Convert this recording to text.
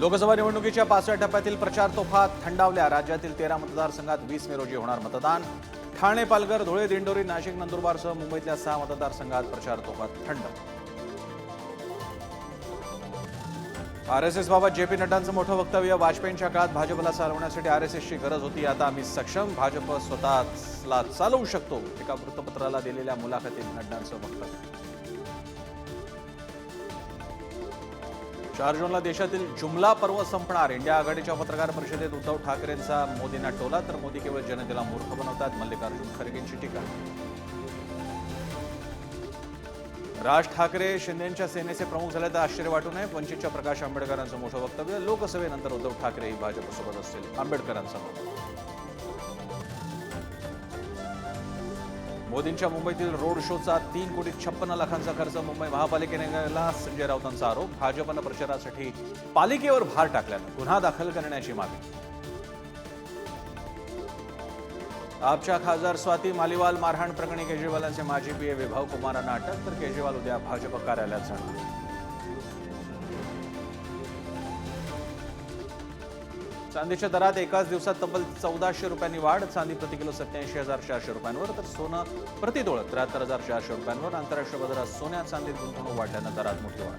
लोकसभा निवडणुकीच्या पाचव्या टप्प्यातील प्रचार तोफा थंडावल्या राज्यातील तेरा मतदारसंघात वीस मे रोजी होणार मतदान. ठाणे पालघर धुळे दिंडोरी नाशिक नंदुरबारसह मुंबईतल्या सहा मतदारसंघात प्रचार तोफा थंड. आरएसएस बाबत जे पी नड्डांचं मोठं वक्तव्य वाजपेयींच्या काळात भाजपला चालवण्यासाठी आरएसएसची गरज होती आता आम्ही सक्षम. भाजप स्वतःला चालवू शकतो एका वृत्तपत्राला दिलेल्या मुलाखतीत नड्डांचं वक्तव्य. चार जूनला देशातील जुमला पर्व संपणार. इंडिया आघाडीच्या पत्रकार परिषदेत उद्धव ठाकरेंचा मोदींना टोला तर मोदी केवळ जनतेला मूर्ख बनवतात. मल्लिकार्जुन खरगेंची टीका. राज ठाकरे शिंदेच्या सेनेचे प्रमुख झाले तर आश्चर्य वाटू नये. वंचितच्या प्रकाश आंबेडकरांचं मोठं वक्तव्य. लोकसभेनंतर उद्धव ठाकरेही भाजपसोबत असतील. आंबेडकरांचा मोदींच्या मुंबईतील रोड शोचा तीन कोटी छप्पन्न लाखांचा खर्च. मुंबई महापालिकेने केला संजय राऊतांचा आरोप. भाजपनं प्रचारासाठी पालिकेवर भार टाकल्यानं गुन्हा दाखल करण्याची मागणी. आपच्या खासदार स्वाती मालिवाल मारहाण प्रकरणी केजरीवालांचे माजी पीए विभाव कुमारांना अटक तर केजरीवाल उद्या भाजप कार्यालयात जाणार. चांदीच्या दरात एकाच दिवसात तब्बल चौदाशे रुपयांनी वाढ. चांदी प्रति किलो सत्याऐंशी हजार चारशे रुपयांवर. तर सोनं प्रतितोळ त्र्याहत्तर हजार चारशे रुपयांवर. आंतरराष्ट्रीय बाजारात सोन्या चांदीत गुंतवणूक वाढल्यानं दरात मोठी वाढ.